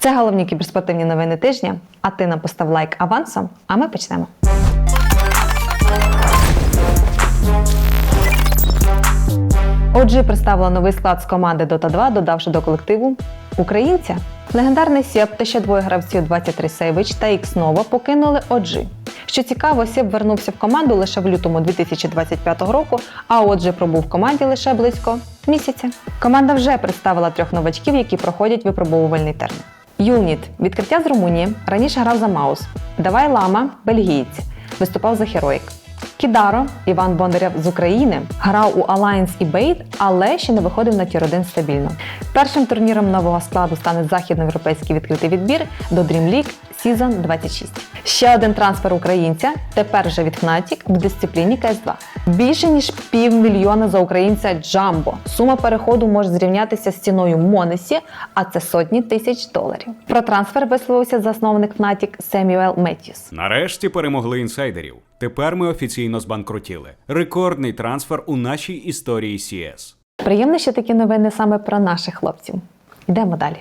Це головні кіберспортивні новини тижня. А ти нам постав лайк авансом, а ми почнемо. OG представила новий склад з команди Dota 2, додавши до колективу українця. Легендарний Сєб та ще двоє гравців 23 Savage та Nova покинули OG. Що цікаво, Сєб вернувся в команду лише в лютому 2025 року, а отже пробув в команді лише близько місяця. Команда вже представила трьох новачків, які проходять випробовувальний термін. Юніт відкриття з Румунії раніше грав за Маус. Давай Лама бельгієць, виступав за Хероїк. Кідаро Іван Бондарєв з України грав у Alliance і Бейт, але ще не виходив на тір 1 стабільно. Першим турніром нового складу стане західноєвропейський відкритий відбір до Dream League Season 26. Ще один трансфер українця, тепер вже від Fnatic в дисципліні CS2. Більше ніж півмільйона за українця Джамбо. Сума переходу може зрівнятися з ціною Монесі, а це сотні тисяч доларів. Про трансфер висловився засновник Fnatic Семюел Меттіс. Нарешті перемогли інсайдерів. Тепер ми офіційно збанкрутіли. Рекордний трансфер у нашій історії CS. Приємно, що такі новини саме про наших хлопців. Йдемо далі.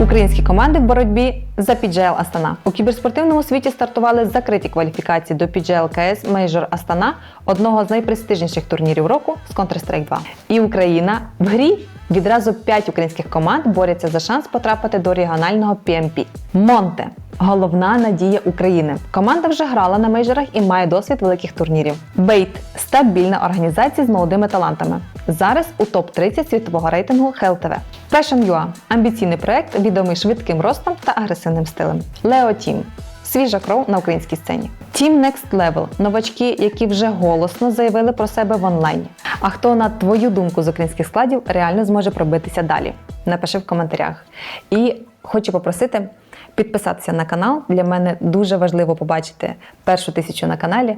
Українські команди в боротьбі за PGL Астана у кіберспортивному світі стартували закриті кваліфікації до PGL KS Major Астана, одного з найпрестижніших турнірів року з Counter-Strike 2. І Україна в грі відразу п'ять українських команд борються за шанс потрапити до регіонального PMP. Монте головна надія України. Команда вже грала на мейджорах і має досвід великих турнірів. Бейт стабільна організація з молодими талантами. Зараз у топ-30 світового рейтингу HLTV. Fashion.ua – амбіційний проект, відомий швидким ростом та агресивним стилем. Leo Team – свіжа кров на українській сцені. Team Next Level – новачки, які вже голосно заявили про себе в онлайні. А хто на твою думку з українських складів реально зможе пробитися далі? Напиши в коментарях. І хочу попросити підписатися на канал. Для мене дуже важливо побачити першу тисячу на каналі,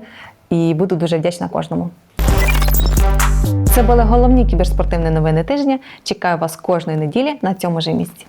і буду дуже вдячна кожному. Це були головні кіберспортивні новини тижня. Чекаю вас кожної неділі на цьому ж місці.